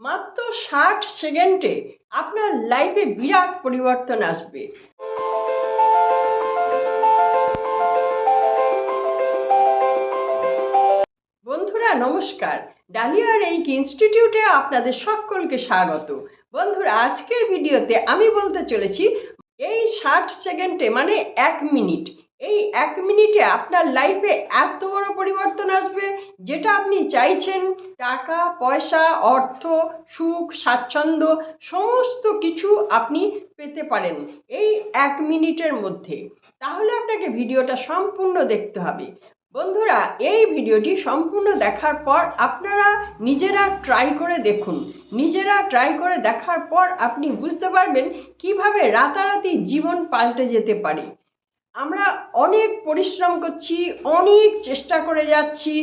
মাত্র ষাট সেকেন্ডে আপনার লাইফে বিরাট পরিবর্তন আসবে। বন্ধুরা, নমস্কার। ডালিয়ার এই ইনস্টিটিউটে আপনাদের সকলকে স্বাগত। বন্ধুরা, আজকের ভিডিওতে আমি বলতে চলেছি এই ষাট সেকেন্ডে মানে এক মিনিট। এই এক মিনিটে আপনার লাইফে এত বড় পরিবর্তন আসবে যেটা আপনি চাইছেন। টাকা, পয়সা, অর্থ, সুখ, স্বাচ্ছন্দ্য, সমস্ত কিছু আপনি পেতে পারেন এই এক মিনিটের মধ্যে। তাহলে আপনাকে ভিডিওটা সম্পূর্ণ দেখতে হবে। বন্ধুরা, এই ভিডিওটি সম্পূর্ণ দেখার পর আপনারা নিজেরা ট্রাই করে দেখুন। নিজেরা ট্রাই করে দেখার পর আপনি বুঝতে পারবেন কীভাবে রাতারাতি জীবন পাল্টে যেতে পারে। আমরা অনেক পরিশ্রম করছি, অনেক চেষ্টা করে যাচ্ছি,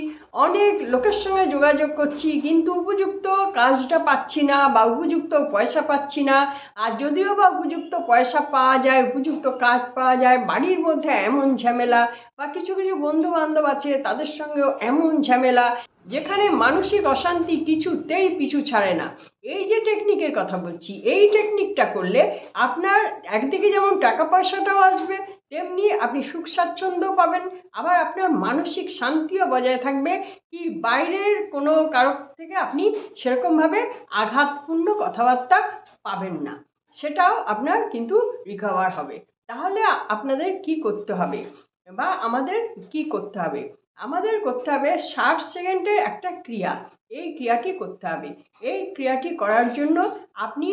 অনেক লোকের সঙ্গে যোগাযোগ করছি, কিন্তু উপযুক্ত কাজটা পাচ্ছি না বা উপযুক্ত পয়সা পাচ্ছি না। আর যদিও বা উপযুক্ত পয়সা পাওয়া যায়, উপযুক্ত কাজ পাওয়া যায়, বাড়ির মধ্যে এমন ঝামেলা বা কিছু কিছু বন্ধু বান্ধব আছে, তাদের সঙ্গেও এমন ঝামেলা। যেখানে মানসিক অশান্তি কিছুতেই পিছু ছাড়ে না। এই যে টেকনিকের কথা বলছি, এই টেকনিকটা করলে আপনার একদিকে যেমন টাকা পয়সাটাও আসবে, তেমনি আপনি সুখ স্বাচ্ছন্দ্য পাবেন, আবার আপনার মানসিক শান্তিও বজায় থাকবে কি বাইরের কোনো কারও থেকে আপনি সেরকমভাবে আঘাতপূর্ণ কথাবার্তা পাবেন না। সেটাও আপনার কিন্তু রিকভার হবে। তাহলে আপনাদের কি করতে হবে? বা আমাদের কি করতে হবে? আমাদের করতে হবে ষাট সেকেন্ডের একটা ক্রিয়া। এই ক্রিয়াটি করতে হবে? এই ক্রিয়াটি করার জন্য আপনি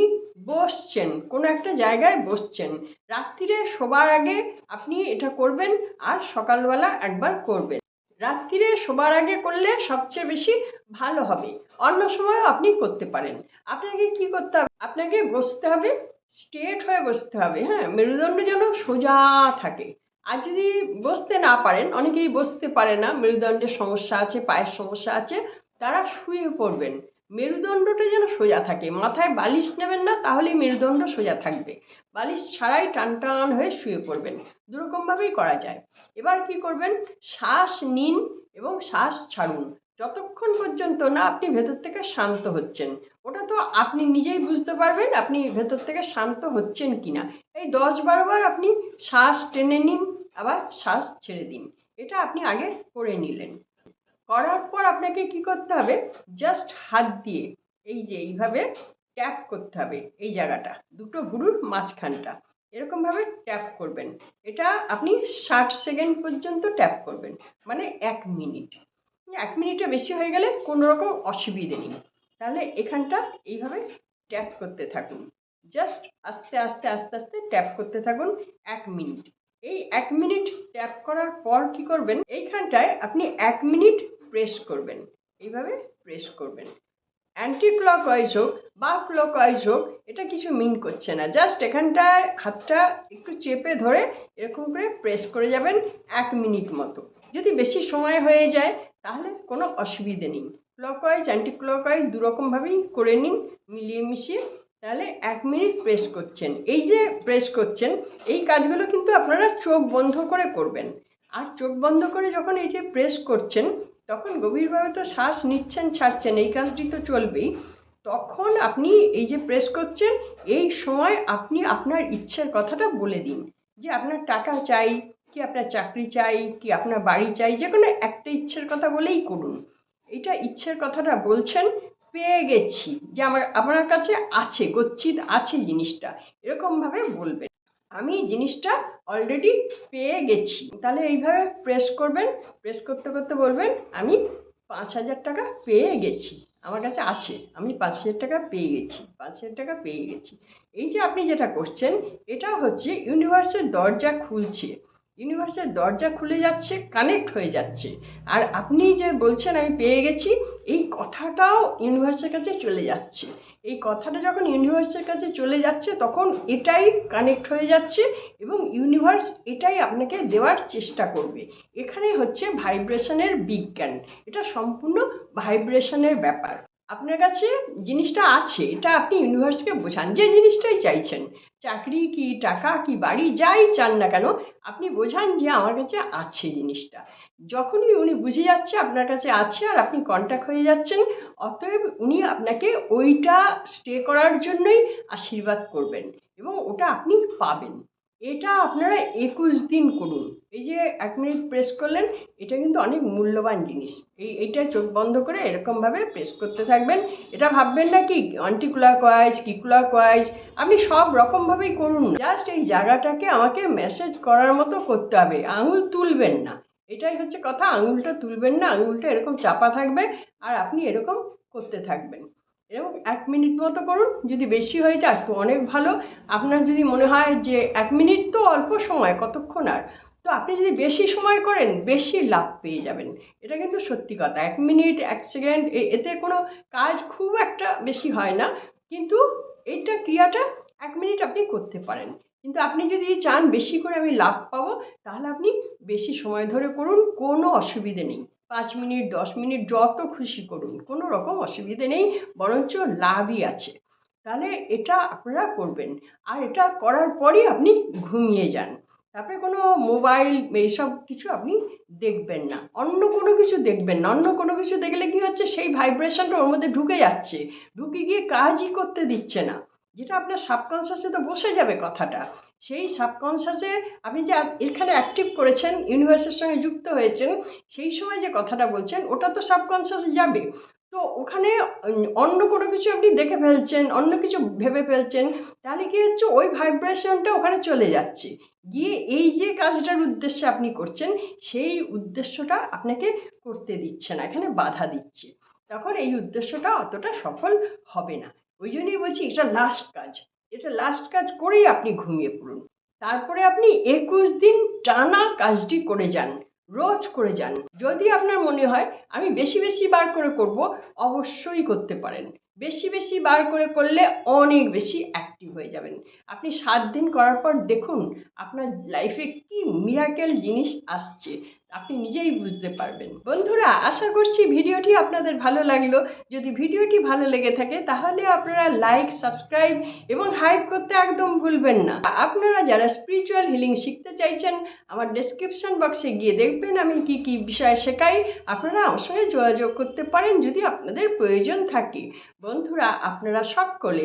বসছেন, কোনো একটা জায়গায় বসছেন। রাত্রিরে শোবার আগে আপনি এটা করবেন আর সকালবেলা একবার করবেন। রাত্রিরে শোবার আগে করলে সবচেয়ে বেশি ভালো হবে। অন্য সময়ও আপনি করতে পারেন। আপনাকে কি করতে হবে? আপনাকে বসতে হবে, স্ট্রেট হয়ে বসতে হবে হ্যাঁ? মেরুদণ্ড যেন সোজা থাকে। আর যদি বসতে না পারেন, অনেকেই বসতে পারে না, মেরুদণ্ডের সমস্যা আছে, পায়ের সমস্যা আছে, তারা শুয়ে পড়বেন। মেরুদণ্ডটা যেন সোজা থাকে, মাথায় বালিশ নেবেন না তাহলে মেরুদণ্ড সোজা থাকবে। বালিশ ছাড়াই টান টান হয়ে শুয়ে পড়বেন। দুরকমভাবেই করা যায়। এবার কি করবেন? শ্বাস নিন এবং শ্বাস ছাড়ুন। যতক্ষণ পর্যন্ত না আপনি ভেতর থেকে শান্ত হচ্ছেন, ওটা তো আপনি নিজেই বুঝতে পারবেন আপনি ভেতর থেকে শান্ত হচ্ছেন কি না এই দশ বারোবার আপনি শ্বাস টেনে নিন, আবার শ্বাস ছেড়ে দিন। এটা আপনি আগে করে নিলেন। করার পর আপনাকে কি করতে হবে? জাস্ট হাত দিয়ে এই যে এইভাবে ট্যাপ করতে হবে এই জায়গাটা, দুটো ভুরুর মাঝখানটা। এরকমভাবে ট্যাপ করবেন। এটা আপনি ষাট সেকেন্ড পর্যন্ত ট্যাপ করবেন মানে এক মিনিট। এক মিনিটে বেশি হয়ে গেলে কোনো রকম অসুবিধে নেই। তাহলে এখানটা এইভাবে ট্যাপ করতে থাকুন। জাস্ট আস্তে আস্তে আস্তে আস্তে ট্যাপ করতে থাকুন এক মিনিট। এই এক মিনিট ট্যাপ করার পর কি করবেন? এইখানটায় আপনি এক মিনিট প্রেস করবেন। এইভাবে প্রেস করবেন। অ্যান্টি ক্লক ওয়াইজ হোক বা ক্লক ওয়াইজ হোক, এটা কিছু মিন করছে না। জাস্ট এখানটায় হাতটা একটু চেপে ধরে এরকম করে প্রেস করে যাবেন এক মিনিট মতো। যদি বেশি সময় হয়ে যায় তাহলে কোনো অসুবিধে নেই। ক্লকওয়াইজ অ্যান্টি ক্লকওয়াইজ দুরকমভাবেই করে নিন, মিলিয়ে মিশিয়ে। তাহলে এক মিনিট প্রেস করছেন। এই যে প্রেস করছেন, এই কাজগুলো কিন্তু আপনারা চোখ বন্ধ করে করবেন। আর চোখ বন্ধ করে যখন এই যে প্রেস করছেন, তখন গভীরভাবে তো শ্বাস নিচ্ছেন, ছাড়ছেন, এই কাজটি তো চলবেই। তখন আপনি এই যে প্রেস করছেন, এই সময় আপনি আপনার ইচ্ছের কথাটা বলে দিন যে আপনার টাকা চাই কি আপনার চাকরি চাই, কি আপনার বাড়ি চাই, যে কোনো একটা ইচ্ছের কথা বলেই করুন। এটা ইচ্ছের কথাটা বলছেন, পেয়ে গেছি। যে আমার, আপনার কাছে আছে, গচ্ছিত আছে জিনিসটা, এরকমভাবে বলবেন। আমি জিনিসটা অলরেডি পেয়ে গেছি। তাহলে এইভাবে প্রেস করবেন প্রেস করতে করতে বলবেন, আমি পাঁচ হাজার টাকা পেয়ে গেছি। আমার কাছে আছে, আমি পাঁচ হাজার টাকা পেয়ে গেছি, পাঁচ হাজার টাকা পেয়ে গেছি। এই যে আপনি যেটা করছেন, এটা হচ্ছে ইউনিভার্সের দরজা খুলছে। ইউনিভার্সের দরজা খুলে যাচ্ছে, কানেক্ট হয়ে যাচ্ছে। আর আপনি যে বলছেন, আমি পেয়ে গেছি, এই কথাটাও ইউনিভার্সের কাছে চলে যাচ্ছে। এই কথাটা যখন ইউনিভার্সের কাছে চলে যাচ্ছে, তখন এটাই কানেক্ট হয়ে যাচ্ছে এবং ইউনিভার্স এটাই আপনাকে দেওয়ার চেষ্টা করবে। এখানে হচ্ছে ভাইব্রেশনের বিজ্ঞান। এটা সম্পূর্ণ ভাইব্রেশনের ব্যাপার। আপনার কাছে জিনিসটা আছে, এটা আপনি ইউনিভার্সকে বোঝান, যে জিনিসটাই চাইছেন। চাকরি কি, টাকা কি, বাড়ি, যাই চান না কেন, আপনি বোঝান যে আমার কাছে আছে জিনিসটা। যখনই উনি বুঝে যাচ্ছে আপনার কাছে আছে আর আপনি কন্ট্যাক্ট হয়ে যাচ্ছেন, অতএব উনি আপনাকে ওইটা স্টে করার জন্যই আশীর্বাদ করবেন এবং ওটা আপনি পাবেন। এটা আপনারা একুশ দিন করুন। এই যে এক মিনিট প্রেস করলেন, এটা কিন্তু অনেক মূল্যবান জিনিস। এই এটা চোখ বন্ধ করে এরকমভাবে প্রেস করতে থাকবেন। এটা ভাববেন না কি অন্টিকুলা কোয়াইজ কিকুলা কয়েস আপনি সব রকমভাবেই করুন। জাস্ট এই জায়গাটাকে আমাকে মেসেজ করার মতো করতে হবে। আঙুল তুলবেন না। এটাই হচ্ছে কথা, আঙুলটা তুলবেন না, আঙুলটা এরকম চাপা থাকবে, আর আপনি এরকম করতে থাকবেন। এরকম এক মিনিট মতো করুন, যদি বেশি হয়ে যায় তো অনেক ভালো। আপনার যদি মনে হয় যে এক মিনিট তো অল্প সময়, কতক্ষণ আর? তো আপনি যদি বেশি সময় করেন, বেশি লাভ পেয়ে যাবেন। এটা কিন্তু সত্যি কথা। এক মিনিট, এক সেকেন্ড এতে কোনো কাজ খুব একটা বেশি হয় না। কিন্তু এইটা ক্রিয়াটা এক মিনিট আপনি করতে পারেন। কিন্তু আপনি যদি চান বেশি করে আমি লাভ পাবো, তাহলে আপনি বেশি সময় ধরে করুন, কোনো অসুবিধে নেই। পাঁচ মিনিট, দশ মিনিট যত খুশি করুন, কোনো রকম অসুবিধে নেই, বরঞ্চ লাভই আছে। তাহলে এটা আপনারা করবেন। আর এটা করার পরই আপনি ঘুমিয়ে যান। তারপরে কোনো মোবাইল এইসব কিছু আপনি দেখবেন না। অন্য কোনো কিছু দেখবেন না। অন্য কোনো কিছু দেখলে কি হচ্ছে? সেই ভাইব্রেশনটা ওর মধ্যে ঢুকে যাচ্ছে। ঢুকে গিয়ে কাজই করতে দিচ্ছে না। যেটা আপনার সাবকনসিয়াসে তো বসে যাবে কথাটা। সেই সাবকনসিয়াসে আপনি যে এখানে অ্যাক্টিভ করেছেন ইউনিভার্সের সঙ্গে যুক্ত হয়েছেন, সেই সময় যে কথাটা বলছেন, ওটা তো সাবকনসিয়াসে যাবে। তো ওখানে অন্য কোনো কিছু আপনি দেখে ফেলছেন, অন্য কিছু ভেবে ফেলছেন, তাহলে কি হচ্ছে, ওই ভাইব্রেশনটা ওখানে চলে যাচ্ছে। গিয়ে এই যে কাজটার উদ্দেশ্যে আপনি করছেন, সেই উদ্দেশ্যটা আপনাকে করতে দিচ্ছে না, এখানে বাধা দিচ্ছে। তখন এই উদ্দেশ্যটা অতটা সফল হবে না। ওই জন্যই বলছি, এটা লাস্ট কাজ। এটা লাস্ট কাজ করেই আপনি ঘুমিয়ে পড়ুন। তারপরে আপনি একুশ দিন টানা কাজটি করে যান, রোজ করে যান। যদি আপনার মনে হয়, আমি বেশি বেশি বার করে করব, অবশ্যই করতে পারেন। বেশি বেশি বার করে করলে অনেক বেশি অ্যাক্টিভ হয়ে যাবেন। আপনি সাত দিন করার পর দেখুন, আপনার লাইফে কি মিরাকেল জিনিস আসছে। আপনি নিজেই বুঝতে পারবেন। বন্ধুরা, আশা করছি ভিডিওটি আপনাদের ভালো লাগল। যদি ভিডিওটি ভালো লেগে থাকে, তাহলে আপনারা লাইক সাবস্ক্রাইব এবং হাইপ করতে একদম ভুলবেন না। আপনারা যারা স্পিরিচুয়াল হিলিং শিখতে চাইছেন, আমার ডেসক্রিপশন বক্সে গিয়ে দেখবেন আমি কি কি বিষয় শেখাই। আপনারা আমার সঙ্গে যোগাযোগ করতে পারেন যদি আপনাদের প্রয়োজন থাকে। বন্ধুরা, আপনারা সকলে